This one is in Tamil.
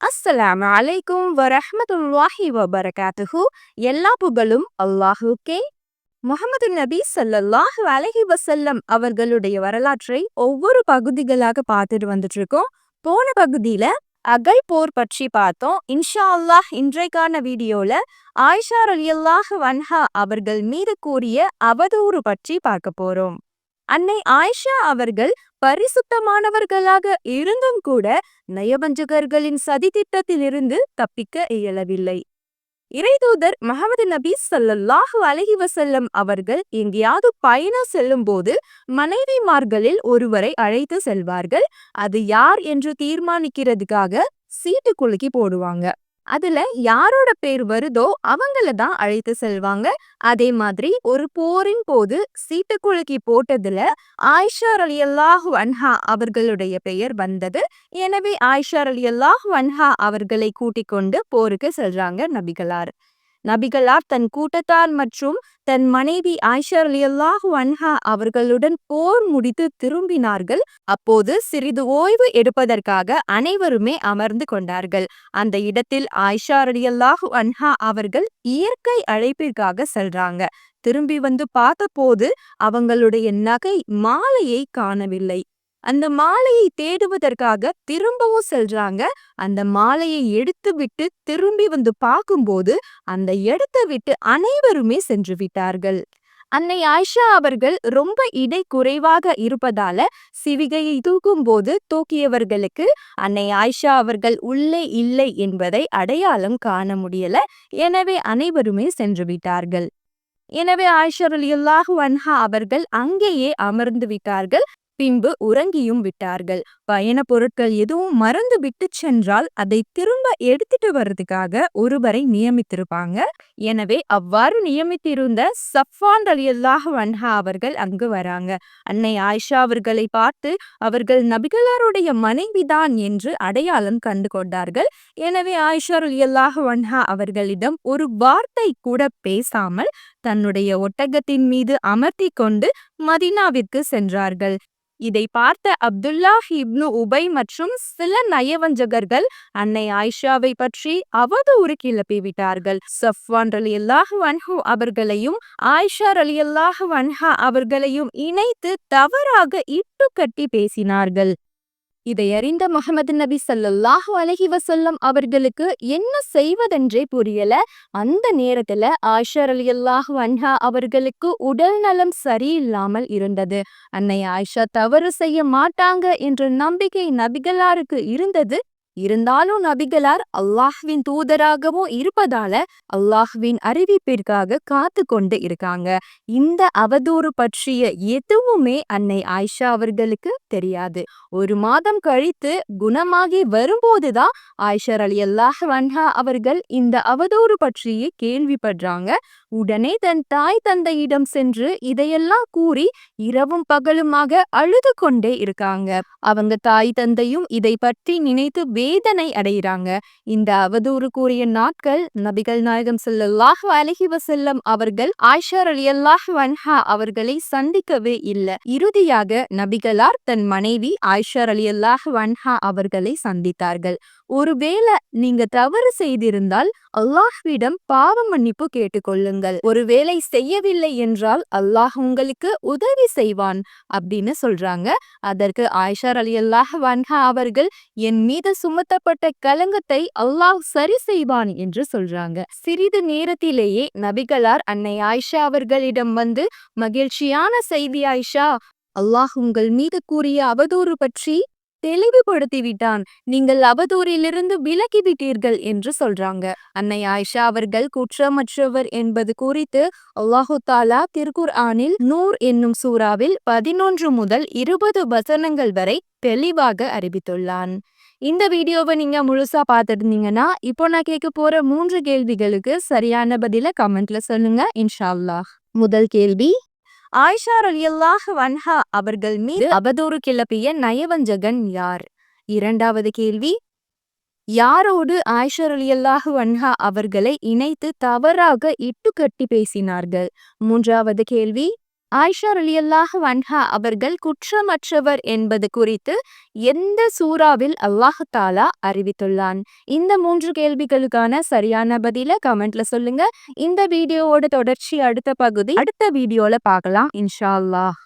அஸ்ஸலாமு அலைக்கும் வரஹ்மத்துல்லாஹி வபரகாத்துஹு. எல்லா புகழும் அல்லாஹுக்கே. முகமது நபி ஸல்லல்லாஹு அலஹி வசல்லம் அவர்களுடைய வரலாற்றை ஒவ்வொரு பகுதிகளாக பார்த்துட்டு வந்துட்டு இருக்கோம் போன பகுதியில அகல் போர் பற்றி பார்த்தோம். இன்ஷா அல்லாஹ் இன்றைக்கான வீடியோல ஆயிஷா அலியல்லாஹு வன்ஹா அவர்கள் மீது கூறிய அவதூறு பற்றி பார்க்க போறோம். அன்னை ஆயிஷா அவர்கள் பரிசுத்தமானவர்களாக இருந்தும் கூட நயவஞ்சகர்களின் சதித்திட்டத்திலிருந்து தப்பிக்க இயலவில்லை. இறைதூதர் மஹமது நபி ஸல்லல்லாஹு அலஹி வசல்லம் அவர்கள் எங்கேயாவது பயணம் செல்லும் போது மனைவிமார்களில் ஒருவரை அழைத்து செல்வார்கள். அது யார் என்று தீர்மானிக்கிறதுக்காக சீட்டு குலுக்கி போடுவாங்க. அதுல யாரோட பேர் வருதோ அவங்கள தான் அழைத்து செல்வாங்க. அதே மாதிரி ஒரு போரின் போது சீட்டுக்குலுக்கி போட்டதுல ஆயிஷா அலி அல்லாஹ் வன்ஹா அவர்களுடைய பெயர் வந்தது. எனவே ஆயிஷா அலி அல்லாஹ் வன்ஹா அவர்களை கூட்டிக் கொண்டு போருக்கு செல்றாங்க நபிகளார். நபிகளார் தன் கூட்டத்தார் மற்றும் தன் மனைவி ஆயிஷர் அல்லாஹு அன்ஹா அவர்களுடன் போர் முடித்து திரும்பினார்கள். அப்போது சிறிது ஓய்வு எடுப்பதற்காக அனைவருமே அமர்ந்து கொண்டார்கள். அந்த இடத்தில் ஆயிஷா அலியல்லாஹு அன்ஹா அவர்கள் இயற்கை அழைப்பிற்காக செல்றாங்க. திரும்பி வந்து பார்த்தபோது அவங்களுடைய நகை மாலையை காணவில்லை. அந்த மாலையை தேடுவதற்காக திரும்பவும் செல்றாங்க. அந்த மாலையை எடுத்து விட்டு திரும்பி வந்து பார்க்கும்போது அந்த இடத்தை விட்டு அனைவருமே சென்று விட்டார்கள். அன்னை ஆயிஷா அவர்கள் ரொம்ப இடை குறைவாக இருப்பதால சிவிகையை தூக்கும் போது தூக்கியவர்களுக்கு அன்னை ஆயிஷா அவர்கள் உள்ளே இல்லை என்பதை அடையாளம் காண முடியல. எனவே அனைவருமே சென்று விட்டார்கள். எனவே ஆயிஷா அலியுல்லாஹு அன்ஹா அவர்கள் அங்கேயே அமர்ந்து விட்டார்கள். பின்பு உறங்கியும் விட்டார்கள். பயண பொருட்கள் எதுவும் மறந்து விட்டு சென்றால் அதை திரும்ப எடுத்துட்டு வர்றதுக்காக ஒருவரை நியமித்திருப்பாங்க. எனவே அவ்வாறு நியமித்திருந்த சஃபான் அலி அல்லாஹ் வன்ஹா அவர்கள் அங்கு வராங்க. அன்னை ஆயிஷா அவர்களை பார்த்து அவர்கள் நபிகளாருடைய மனைவிதான் என்று அடையாளம் கண்டு கொண்டார்கள் எனவே ஆயிஷா அலி அல்லாஹ் வன்ஹா அவர்களிடம் ஒரு வார்த்தை கூட பேசாமல் தன்னுடைய ஒட்டகத்தின் மீது அமர்த்தி கொண்டு மதினாவிற்கு சென்றார்கள். இதை பார்த்த அப்துல்லா இப்னு உபை மற்றும் சில நயவஞ்சகர்கள் அன்னை ஆயிஷாவை பற்றி அவதூறு கிளப்பிவிட்டார்கள் சஃப்வான் அலி அல்லாஹு வன்ஹு அவர்களையும் ஆயிஷா அலி அல்லாஹு வன்ஹா அவர்களையும் இணைத்து தவறாக இட்டு கட்டி பேசினார்கள். இதையறிந்த முகமது நபி சல்லாஹு அலஹி வசல்லம் அவர்களுக்கு என்ன செய்வதென்றே புரியல. அந்த நேரத்துல ஆஷர் அலி அல்லாஹு அன்ஹா அவர்களுக்கு உடல் நலம் சரியில்லாமல் இருந்தது. அன்னை ஆயிஷா தவறு செய்ய மாட்டாங்க என்ற நம்பிக்கை நபிகளாருக்கு இருந்தது. இருந்தாலும் நபிகளார் அல்லாஹ்வின் தூதராகவும் இருப்பதால அல்லாஹ்வின் அறிவிப்பிற்காக காத்து கொண்டு இருக்காங்க. இந்த அவதூறு பற்றிய எதுவுமே அன்னை ஆயிஷா அவர்களுக்கு தெரியாது. ஒரு மாதம் கழித்து குணமாகி வரும்போதுதான் ஆயிஷர் அலி அல்லாஹ் வன்ஹா அவர்கள் இந்த அவதூறு பற்றிய கேள்விப்படுறாங்க. உடனே தன் தாய் தந்தையிடம் சென்று இதையெல்லாம் கூறி இரவும் பகலுமாக அழுது கொண்டே இருக்காங்க. அவங்க தாய் தந்தையும் இதை பற்றி நினைத்து வேதனை அடைகிறாங்க இந்த அவதூறு கூறிய நாட்கள் நபிகள் நாயகம் ஸல்லல்லாஹு அலஹி வசல்லம் அவர்கள் ஆயிஷா ரலியல்லாஹு வன்ஹா அவர்களை சந்திக்கவே இல்லை. இறுதியாக நபிகளார் தன் மனைவி ஆயிஷா ரலியல்லாஹு வன்ஹா அவர்களை சந்தித்தார்கள். ஒருவேளை நீங்க தவறு செய்திருந்தால் அல்லாஹ்விடம் பாவ மன்னிப்பு கேட்டுக்கொள்ளுங்கள் ஒருவேளை செய்யவில்லை என்றால் அல்லாஹ் உங்களுக்கு உதவி செய்வான் அப்படின்னு சொல்றாங்க. அதற்கு ஆயிஷா அலி அல்லாஹ் வன்ஹா அவர்கள் என் மீது சுமத்தப்பட்ட கலங்கத்தை அல்லாஹ் சரி செய்வான் என்று சொல்றாங்க. சிறிது நேரத்திலேயே நபிகளார் அன்னை ஆயிஷா அவர்களிடம் வந்து மகிழ்ச்சியான செய்தி ஆயிஷா அல்லாஹ் உங்கள் மீது கூறிய அவதூறு பற்றி தெளிவுபடுத்தி விட்டான் நீங்கள் அவதூறிலிருந்து விலகி விட்டீர்கள் என்று சொல்றாங்க. அன்னை ஆயிஷா அவர்கள் குற்றமற்றவர் என்பது குறித்து அல்லாஹு தாலா திருக்குர் ஆனில் நூர் என்னும் சூறாவில் பதினொன்று முதல் இருபது வசனங்கள் வரை தெளிவாக அறிவித்துள்ளான். இந்த வீடியோவை நீங்க முழுசா பார்த்துருந்தீங்கன்னா இப்போ நான் கேட்க போற மூன்று கேள்விகளுக்கு சரியான பதில கமெண்ட்ல சொல்லுங்க இன்ஷா அல்லாஹ் முதல் கேள்வி ஆயிஷா ரலியல்லாஹு வன்ஹா அவர்கள் மீது அவதூறு கிளப்பிய நயவஞ்சகன் யார்? இரண்டாவது கேள்வி யாரோடு ஆயிஷா ரலியல்லாஹு வன்ஹா அவர்களை இணைத்து தவறாக இட்டுக்கட்டி பேசினார்கள்? மூன்றாவது கேள்வி ஆயிஷா ரலியல்லாஹு வன்ஹா அவர்கள் குற்றமற்றவர் என்பது குறித்து எந்த சூறாவில் அல்லாஹு தாலா அறிவித்துள்ளான்? இந்த மூன்று கேள்விகளுக்கான சரியான பதில கமெண்ட்ல சொல்லுங்க. இந்த வீடியோவோட தொடர்ச்சி அடுத்த பகுதி. அடுத்த வீடியோல பார்க்கலாம். இன்ஷா அல்லாஹ்.